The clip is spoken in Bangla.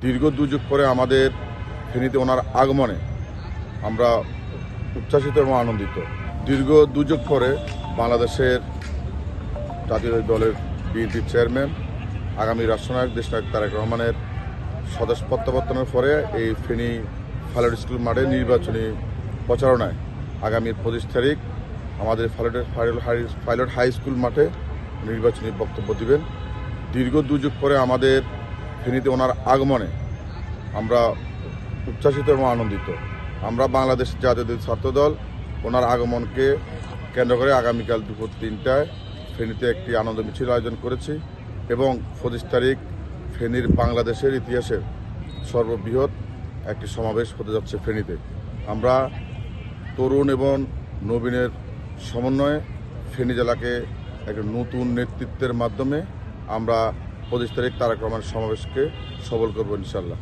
দীর্ঘ দুযুগ পরে আমাদের ফেনীতে ওনার আগমনে আমরা উচ্ছ্বাসিত এবং আনন্দিত। দীর্ঘ দুযুগ পরে বাংলাদেশের জাতীয় দলের বিএনপির চেয়ারম্যান, আগামী রাষ্ট্রনায়ক দেশনায়ক তারেক রহমানের স্বদেশ প্রত্যাবর্তনের পরে এই ফেনী ফাইলট স্কুল মাঠে নির্বাচনী প্রচারণায় আগামী পঁচিশ তারিখ আমাদের ফাইলট ফাইলট হাই স্কুল মাঠে নির্বাচনী বক্তব্য দিবেন। দীর্ঘ দুযুগ পরে আমাদের ফেনীতে ওনার আগমনে আমরা উচ্ছ্বাসিত এবং আনন্দিত। আমরা বাংলাদেশ জাতীয় ছাত্রদল ওনার আগমনকে কেন্দ্র করে আগামীকাল দুপুর তিনটায় ফেনীতে একটি আনন্দ মিছিল আয়োজন করেছি এবং পঁচিশ তারিখ ফেনীর বাংলাদেশের ইতিহাসের সর্ববৃহৎ একটি সমাবেশ হতে যাচ্ছে ফেনীতে। আমরা তরুণ এবং নবীনের সমন্বয়ে ফেনী জেলাকে একটা নতুন নেতৃত্বের মাধ্যমে আমরা পঁচিশ তারিখ তারেক রহমান সমাবেশকে সবল করব ইনশাল্লাহ।